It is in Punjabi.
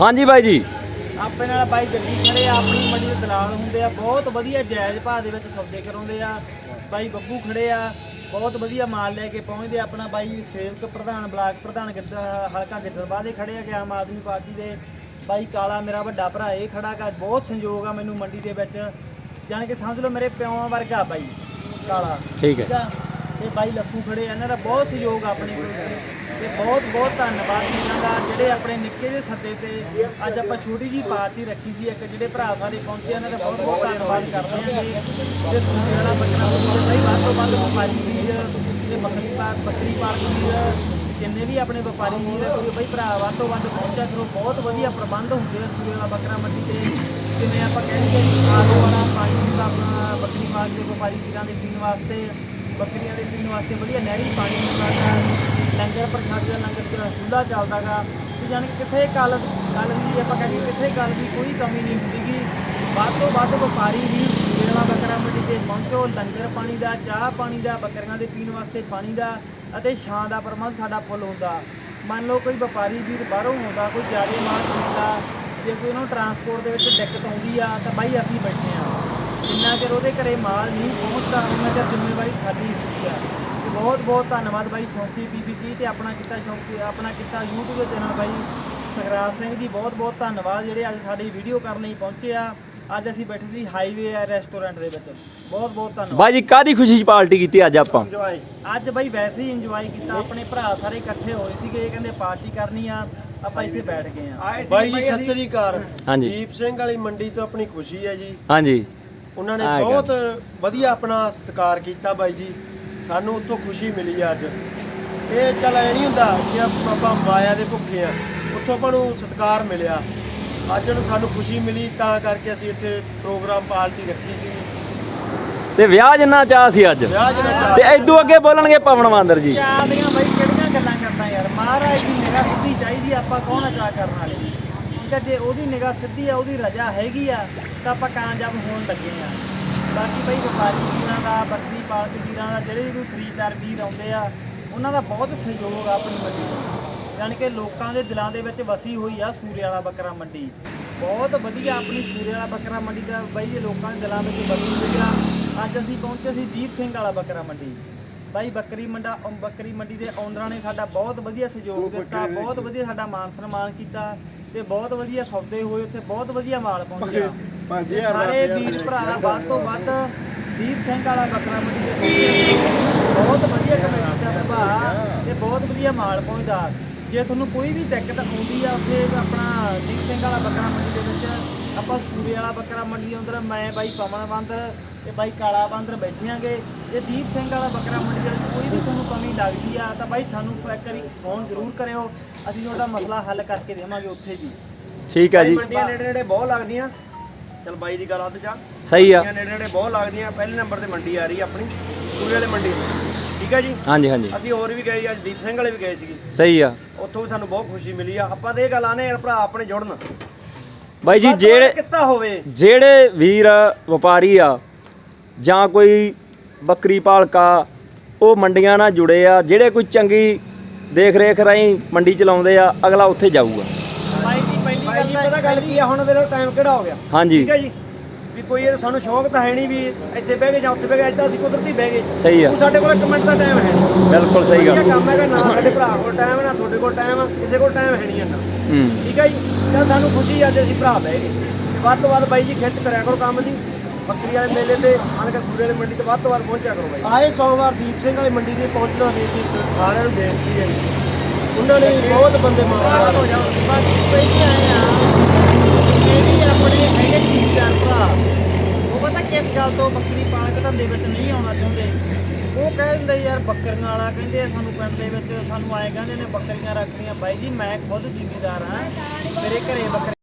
ਹਾਂਜੀ ਬਾਈ ਜੀ। ਆਪਣੇ ਨਾਲ ਬਾਈ ਗੱਡੀ ਖੜੇ ਆ ਆਪਣੀ ਮੰਡੀ ਦੇ ਦਲਾਲ ਹੁੰਦੇ ਆ। ਬਹੁਤ ਵਧੀਆ ਜਾਇਜ਼ ਭਾਅ ਦੇ ਵਿੱਚ ਸੌਦੇ ਕਰਾਉਂਦੇ ਆ। ਬਾਈ ਬੱਬੂ ਖੜੇ ਆ ਬਹੁਤ ਵਧੀਆ ਮਾਲ ਲੈ ਕੇ ਪਹੁੰਚਦੇ ਆ ਆਪਣਾ। ਬਾਈ ਸੇਵਕ ਪ੍ਰਧਾਨ ਬਲਾਕ ਪ੍ਰਧਾਨ ਗਿੱਦੜ ਹਲਕਾ ਗਿੱਦੜਬਾਹ ਦੇ ਖੜੇ ਆ ਕਿ ਆਮ ਆਦਮੀ ਪਾਰਟੀ ਦੇ। ਬਾਈ ਕਾਲਾ ਮੇਰਾ ਵੱਡਾ ਭਰਾ ਇਹ ਖੜਾ ਗਾ ਬਹੁਤ ਸੰਯੋਗ ਆ ਮੈਨੂੰ ਮੰਡੀ ਦੇ ਵਿੱਚ। ਜਾਣ ਕੇ ਸਮਝ ਲਓ ਮੇਰੇ ਪਿਓਾਂ ਵਰਗਾ ਬਾਈ ਕਾਲਾ। ਠੀਕ ਹੈ। ਠੀਕ ਆ ਤੇ ਬਾਈ ਲੱਖੂ ਖੜੇ ਆ ਇਹਨਾਂ ਦਾ ਬਹੁਤ ਸਹਿਯੋਗ ਆ ਆਪਣੇ ਕੋਲ ਤੇ ਬਹੁਤ ਬਹੁਤ ਧੰਨਵਾਦ ਇਹਨਾਂ ਦਾ। ਜਿਹੜੇ ਆਪਣੇ ਨਿੱਕੇ ਜਿਹੇ ਸੱਦੇ ਤੇ ਅੱਜ ਆਪਾਂ ਛੋਟੀ ਜੀ ਪਾਰਟੀ ਰੱਖੀ ਸੀ ਇੱਕ ਜਿਹੜੇ ਭਰਾ ਸਾਡੇ ਪਹੁੰਚੇ ਇਹਨਾਂ ਦਾ ਬਹੁਤ ਬਹੁਤ ਧੰਨਵਾਦ ਕਰਦੇ ਹਾਂ ਜੀ। ਤੇ ਸੂਰੇ ਵਾਲਾ ਬੱਕਰਾ ਮੁੱਲ ਸਹੀ ਵੱਧ ਤੋਂ ਵੱਧ ਵਪਾਰੀ ਵੀਰ ਤੇ ਬੱਕਰੀ ਪਾਰ ਬੱਕਰੀ ਪਾਲਕ ਵੀਰ ਜਿੰਨੇ ਵੀ ਆਪਣੇ ਵਪਾਰੀ ਵੀਰ ਆ, ਕੋਈ ਬਈ ਭਰਾ ਵੱਧ ਤੋਂ ਵੱਧ ਪਹੁੰਚਿਆ ਕਰੋ ਬਹੁਤ ਵਧੀਆ ਪ੍ਰਬੰਧ ਹੁੰਦੇ ਆ ਸੂਰੇ ਵਾਲਾ ਬੱਕਰਾ ਮੰਡੀ ਤੇ। ਜਿਵੇਂ ਆਪਾਂ ਕਹਿੰਦੇ ਆਲੂ ਵਾਲਾ ਪਾਣੀ ਦਾ ਆਪਣਾ ਬੱਕਰੀ ਪਾਲਕ ਦੇ ਵਪਾਰੀ ਵੀਰਾਂ ਦੇ ਪੀਣ ਵਾਸਤੇ ਬੱਕਰੀਆਂ ਦੇ ਪੀਣ ਵਾਸਤੇ ਵਧੀਆ ਨਹਿਰੀ ਪਾਣੀ ਹੁੰਦਾ ਗਾ ਲੰਗਰ ਪ੍ਰਸ਼ਾਦ ਦਾ ਲੰਗਰ ਜਿਹੜਾ ਖੁੱਲਾ ਚੱਲਦਾਗਾ ਤੇ ਜਾਣੀ ਕਿਸੇ ਗੱਲ ਗੱਲ ਦੀ ਆਪਾਂ ਕਹਿੰਦੇ ਕਿਸੇ ਗੱਲ ਦੀ ਕੋਈ ਕਮੀ ਨਹੀਂ ਹੁੰਦੀਗੀ। ਵੱਧ ਤੋਂ ਵੱਧ ਵਪਾਰੀ ਵੀ ਜਿਹੜਾ ਬੱਕਰਾ ਮੰਡੀ ਤੇ ਪਹੁੰਚੋ, ਲੰਗਰ ਪਾਣੀ ਦਾ, ਚਾਹ ਪਾਣੀ ਦਾ, ਬੱਕਰੀਆਂ ਦੇ ਪੀਣ ਵਾਸਤੇ ਪਾਣੀ ਦਾ ਅਤੇ ਛਾਂ ਦਾ ਪ੍ਰਬੰਧ ਸਾਡਾ ਫੁੱਲ ਹੁੰਦਾ। ਮੰਨ ਲਓ ਕੋਈ ਵਪਾਰੀ ਵੀਰ ਬਾਹਰੋਂ ਆਉਂਦਾ, ਕੋਈ ਜ਼ਿਆਦਾ ਮਾਲ ਖਰੀਦਦਾ, ਜੇ ਕੋਈ ਉਹਨੂੰ ਟਰਾਂਸਪੋਰਟ ਦੇ ਵਿੱਚ ਦਿੱਕਤ ਆਉਂਦੀ ਆ, ਤਾਂ ਬਾਈ ਅਸੀਂ ਬੈਠੇ ਆ ਜਿੰਨਾ ਚਿਰ ਉਹਦੇ ਘਰੇ ਮਾਲ ਨਹੀਂ ਪਹੁੰਚਦਾ ਉਹਨਾਂ ਚਿਰ ਜ਼ਿੰਮੇਵਾਰੀ ਸਾਡੀ ਹੁੰਦੀ ਆ। ਤੇ ਬਹੁਤ ਬਹੁਤ ਧੰਨਵਾਦ ਬਾਈ ਸ਼ੌਂਕੀ ਬੀਬੀ ਤੇ ਆਪਣਾ ਕੀਤਾ ਸ਼ੌਂਕੀ ਆਪਣਾ ਕੀਤਾ YouTube ਦੇ ਚੈਨਲ ਬਾਈ ਸਗਰਾਜ ਸਿੰਘ ਜੀ। ਬਹੁਤ ਬਹੁਤ ਧੰਨਵਾਦ ਜਿਹੜੇ ਅੱਜ ਸਾਡੀ ਵੀਡੀਓ ਕਰਨ ਲਈ ਪਹੁੰਚੇ ਆ। ਅੱਜ ਅਸੀਂ ਬੈਠੇ ਸੀ ਹਾਈਵੇ ਰੈਸਟੋਰੈਂਟ ਦੇ ਵਿੱਚ। ਬਹੁਤ ਬਹੁਤ ਧੰਨਵਾਦ। ਬਾਈ ਜੀ ਕਾਦੀ ਖੁਸ਼ੀ 'ਚ ਪਾਰਟੀ ਕੀਤੀ ਅੱਜ ਆਪਾਂ? ਅੱਜ ਬਾਈ ਵੈਸੇ ਹੀ ਇੰਜੋਏ ਕੀਤਾ। ਆਪਣੇ ਭਰਾ ਸਾਰੇ ਇਕੱਠੇ ਹੋਏ ਸੀਗੇ। ਇਹ ਕਹਿੰਦੇ ਪਾਰਟੀ ਕਰਨੀ ਆ। ਆਪਾਂ ਇੱਥੇ ਬੈਠ ਗਏ ਆ। ਬਾਈ ਜੀ ਸਤਿ ਸ੍ਰੀ ਅਕਾਲ। ਹਾਂਜੀ। ਦੀਪ ਸਿੰਘ ਵਾਲੀ ਮੰਡੀ ਤੋਂ ਆਪਣੀ ਖੁਸ਼ੀ ਹੈ ਜੀ। ਹਾਂਜੀ। ਉਹਨਾਂ ਨੇ ਆ ਗਿਆ। ਬਹੁਤ ਵਧੀਆ ਆਪਣਾ ਸਤਿਕਾਰ ਕੀਤਾ ਬਾਈ ਜੀ। ਸਾਨੂੰ ਉੱਥੋਂ ਖੁਸ਼ੀ ਮਿਲੀ ਅੱਜ। ਇਹ ਚੱਲ ਐ ਨਹੀਂ ਹੁੰਦਾ ਕਿ ਆਪ- ਆਪਾਂ ਮਾਇਆ ਦੇ ਭੁੱਖੇ ਆ। ਉੱਥੋਂ ਆਪਾਂ ਨੂੰ ਸਤਿਕਾਰ ਮਿਲਿਆ। ਅੱਜ ਨੂੰ ਸਾਨੂੰ ਖੁਸ਼ੀ ਮਿਲੀ ਤਾਂ ਕਰਕੇ ਅਸੀਂ ਇੱਥੇ ਪ੍ਰੋਗਰਾਮ ਪਾਰਟੀ ਰੱਖੀ ਸੀ। ਤੇ ਵਿਆਹ ਜਿੰਨਾ ਚਾਹ ਸੀ ਅੱਜ? ਵਿਆਹ ਜਿਹੜਾ ਤੇ ਐਦੂ ਅੱਗੇ ਬੋਲਣਗੇ ਪਵਨ ਬਾਂਦਰ ਜੀ। ਚਾਹ ਦੀਆਂ ਬਾਈ ਕਿਹੜੀਆਂ ਗੱਲਾਂ ਕਰਦਾ ਯਾਰ? ਮਹਾਰਾਜ ਦੀ ਨਿਗਾਹ ਸਿੱਧੀ ਚਾਹੀਦੀ ਆਪਾਂ ਕੌਣ ਆ ਚਾਹ ਕਰਨ ਵਾਲੇ? ਆ ਜੇ ਉਹਦੀ ਨਿਗਾਹ ਸਿੱਧੀ ਆ ਉਹਦੀ ਰਜਾ ਹੈਗੀ ਆ ਤਾਂ ਆਪਾਂ ਕਾਮਯਾਬ ਹੋਣ ਲੱਗੇ ਆ। ਬਾਕੀ ਬਾਈ ਵਪਾਰੀ ਵੀਰਾਂ ਦਾ ਬੱਕਰੀ ਪਾਲਕ ਵੀਰਾਂ ਦਾ ਜਿਹੜੇ ਵੀ ਖਰੀਦਦਾਰ ਵੀਰ ਆਉਂਦੇ ਆ ਉਹਨਾਂ ਦਾ ਬਹੁਤ ਸਹਿਯੋਗ ਆ ਆਪਣੀ ਮੰਡੀ ਨੂੰ ਯਾਨੀ ਕਿ ਲੋਕਾਂ ਦੇ ਦਿਲਾਂ ਦੇ ਵਿੱਚ ਵਸੀ ਹੋਈ ਆ ਸੂਰੇ ਵਾਲਾ ਬੱਕਰਾ ਮੰਡੀ। ਬਹੁਤ ਵਧੀਆ ਆਪਣੀ ਸੂਰੇ ਵਾਲਾ ਬੱਕਰਾ ਮੰਡੀ ਦਾ ਬਾਈ ਇਹ ਲੋਕਾਂ ਦੇ ਦਿਲਾਂ ਵਿੱਚ ਵਸੀ ਹੋਈ ਆ। ਅੱਜ ਅਸੀਂ ਪਹੁੰਚੇ ਸੀ ਦੀਪ ਸਿੰਘ ਵਾਲਾ ਬੱਕਰਾ ਮੰਡੀ। ਬਾਈ ਬੱਕਰੀ ਮੰਡਾ ਬੱਕਰੀ ਮੰਡੀ ਦੇ ਓਨਰਾਂ ਨੇ ਸਾਡਾ ਬਹੁਤ ਵਧੀਆ ਸਹਿਯੋਗ ਦਿੱਤਾ ਬਹੁਤ ਵਧੀਆ ਸਾਡਾ ਮਾਨ ਸਨਮਾਨ ਕੀਤਾ। ਤੇ ਬਹੁਤ ਵਧੀਆ ਸੌਦੇ ਹੋਏ ਉੱਥੇ ਬਹੁਤ ਵਧੀਆ ਮਾਲ ਪਹੁੰਚਿਆ। ਤੇ ਸਾਰੇ ਵੀਰ ਭਰਾ ਵੱਧ ਤੋਂ ਵੱਧ ਦੀਪ ਸਿੰਘ ਵਾਲਾ ਬੱਕਰਾ ਮੰਡੀ ਦੇ ਪਹੁੰਚੇ। ਬਹੁਤ ਵਧੀਆ ਕਮੇਟੀ ਦਾ ਸੁਭਾਅ ਤੇ ਬਹੁਤ ਵਧੀਆ ਮਾਲ ਪਹੁੰਚਦਾ। ਜੇ ਤੁਹਾਨੂੰ ਕੋਈ ਵੀ ਦਿੱਕਤ ਆਉਂਦੀ ਆ ਉੱਥੇ ਆਪਣਾ ਦੀਪ ਸਿੰਘ ਵਾਲਾ ਬੱਕਰਾ ਮੰਡੀ ਦੇ ਵਿੱਚ ਆਪਾਂ ਸੂਰੇ ਵਾਲਾ ਬੱਕਰਾ ਮੰਡੀ ਅੰਦਰ ਮੈਂ ਬਾਈ ਪਵਨ ਬਾਂਦਰ ਤੇ ਬਾਈ ਕਾਲਾ ਬਾਂਦਰ ਬੈਠਿਆਂਗੇ ਜੇ ਦੀਪ ਸਿੰਘ ਵਾਲਾ ਬੱਕਰਾ ਮੰਡੀ ਦੇ ਵਿੱਚ ਕੋਈ ਵੀ ਤੁਹਾਨੂੰ ਕਮੀ ਲੱਗਦੀ ਆ ਤਾਂ ਬਾਈ ਸਾਨੂੰ ਇੱਕ ਵਾਰੀ ਫੋਨ ਜ਼ਰੂਰ ਕਰਿਓ। ਅਸੀਂ ਤੁਹਾਡਾ ਮਸਲਾ ਹੱਲ ਕਰਕੇ ਦੇਵਾਂਗੇ ਉੱਥੇ ਵੀ ਠੀਕ ਆ ਜੀ। ਮੰਡੀਆਂ ਨੇੜੇ ਨੇੜੇ ਬਹੁਤ ਲੱਗਦੀਆਂ। ਚਲ ਬਾਈ ਦੀ ਗੱਲ ਹੱਦ ਜਾ ਸਹੀ ਆ। ਮੰਡੀਆਂ ਨੇੜੇ ਨੇੜੇ ਬਹੁਤ ਲੱਗਦੀਆਂ। ਪਹਿਲੇ ਨੰਬਰ ਤੇ ਮੰਡੀ ਆ ਰਹੀ ਆ ਆਪਣੀ। ਸੂਰੇ ਵਾਲੇ ਮੰਡੀ ਠੀਕ ਹੈ ਜੀ? ਹਾਂਜੀ ਹਾਂਜੀ। ਅਸੀਂ ਹੋਰ ਵੀ ਗਏ ਅੱਜ ਦੀਪ ਸਿੰਘ ਵਾਲੇ ਵੀ ਗਏ ਸੀਗੇ। ਸਹੀ ਆ। ਉੱਥੋਂ ਵੀ ਸਾਨੂੰ ਬਹੁਤ ਖੁਸ਼ੀ ਮਿਲੀ ਆ। ਆਪਾਂ ਤੇ ਇਹ ਗੱਲ ਆਨੇ ਯਾਰ ਭਰਾ ਆਪਣੇ ਜੁੜਨ। ਬਾਈ ਜੀ ਜਿਹੜੇ ਕਿੱਤਾ ਹੋਵੇ। ਜਿਹੜੇ ਵੀਰ ਵਪਾਰੀ ਆ ਜਾਂ ਕੋਈ ਬੱਕਰੀ ਪਾਲਕਾ ਉਹ ਮੰਡੀਆਂ ਨਾਲ ਜੁੜੇ ਆ ਜਿਹੜੇ ਕੋਈ ਚੰਗੀ ਦੇਖ ਰੇਖ ਰਾਹੀਂ ਮੰਡੀ ਚਲਾਉਂਦੇ ਆ ਅਗਲਾ ਉੱਥੇ ਜਾਊਗਾ। ਬਾਈ ਜੀ ਪਹਿਲੀ ਗੱਲ ਪਤਾ ਗੱਲ ਕੀ ਆ ਹੁਣ ਵੇਲੇ ਟਾਈਮ ਕਿਹੜਾ ਹੋ ਗਿਆ। ਹਾਂਜੀ। ਠੀਕ ਹੈ ਜੀ? ਵੀ ਕੋਈ ਇਹ ਸਾਨੂੰ ਸ਼ੌਕ ਤਾਂ ਹੈ ਨਹੀਂ ਵੀ ਇੱਥੇ ਬਹਿ ਗਏ ਜਾਂ ਉੱਥੇ ਬਹਿ ਗਏ ਅੱਜ ਤਾਂ ਅਸੀਂ ਕੁਦਰਤੀ ਬਹਿ ਗਏ। ਸਹੀ ਆ। ਹੁਣ ਸਾਡੇ ਕੋਲ ਇੱਕ ਮਿੰਟ ਦਾ ਟਾਈਮ ਹੈ। ਨਹੀਂ ਬਿਲਕੁਲ ਸਹੀ ਵਧੀਆ ਗੱਲ। ਕੰਮ ਹੈਗਾ ਨਾ ਸਾਡੇ ਭਰਾ ਕੋਲ ਟਾਈਮ ਨਾ ਤੁਹਾਡੇ ਕੋਲ ਟਾਈਮ ਕਿਸੇ ਕੋਲ ਟਾਈਮ ਹੈ ਨਹੀਂ ਇੰਨਾ। ਹੂੰ। ਠੀਕ ਹੈ ਜੀ? ਤਾਂ ਸਾਨੂੰ ਖੁਸ਼ੀ ਅੱਜ ਅਸੀਂ ਭਰਾ ਬਹਿ ਗਏ। ਤੇ ਵੱਧ ਤੋਂ ਵੱਧ ਬਾਈ ਜੀ ਖਿੱਚ ਕਰਿਆ ਕਰੋ ਕੰਮ ਦੀ। ਬੱਕਰੀ ਵਾਲੇ ਮੇਲੇ ਤੇ ਆਣ ਕੇ ਸੂਰੇ ਵਾਲੀ ਮੰਡੀ ਤੇ ਵੱਧ ਤੋਂ ਵੱਧ ਪਹੁੰਚਿਆ ਕਰੋ ਬਾਈ। ਆਏ ਸੋਮਵਾਰ ਦੀਪ ਸਿੰਘ ਵਾਲੀ ਮੰਡੀ ਤੇ ਪਹੁੰਚਣਾ ਵੀ ਸੀ ਸਾਰਿਆਂ ਨੂੰ ਬੇਨਤੀ ਹੈ ਜੀ। ਉਹਨਾਂ ਨੇ ਵੀ ਬਹੁਤ ਬੰਦੇ ਮਾਰ ਹੋ ਜਾਓ। ਪਹਿਲੀ ਆਏ ਆ। ਜਿਹੜੀ ਆਪਣੇ ਹੈਗੇ ਜੀ ਚਾਰ ਭਰਾ ਉਹ ਪਤਾ ਕਿਸ ਗੱਲ ਤੋਂ ਬੱਕਰੀ ਪਾਲਕ ਧੰਦੇ ਵਿੱਚ ਨਹੀਂ ਆਉਣਾ ਚਾਹੁੰਦੇ? ਉਹ ਕਹਿ ਦਿੰਦੇ ਯਾਰ ਬੱਕਰੀਆਂ ਵਾਲਾ ਕਹਿੰਦੇ ਆ ਸਾਨੂੰ ਪਿੰਡ ਦੇ ਵਿੱਚ ਸਾਨੂੰ ਆਏ ਕਹਿੰਦੇ ਨੇ ਬੱਕਰੀਆਂ ਰੱਖਣੀਆਂ। ਬਾਈ ਜੀ ਮੈਂ ਖੁਦ ਜ਼ਿਮੀਦਾਰ ਹਾਂ। ਮੇਰੇ ਘਰੇ ਬੱਕਰੀ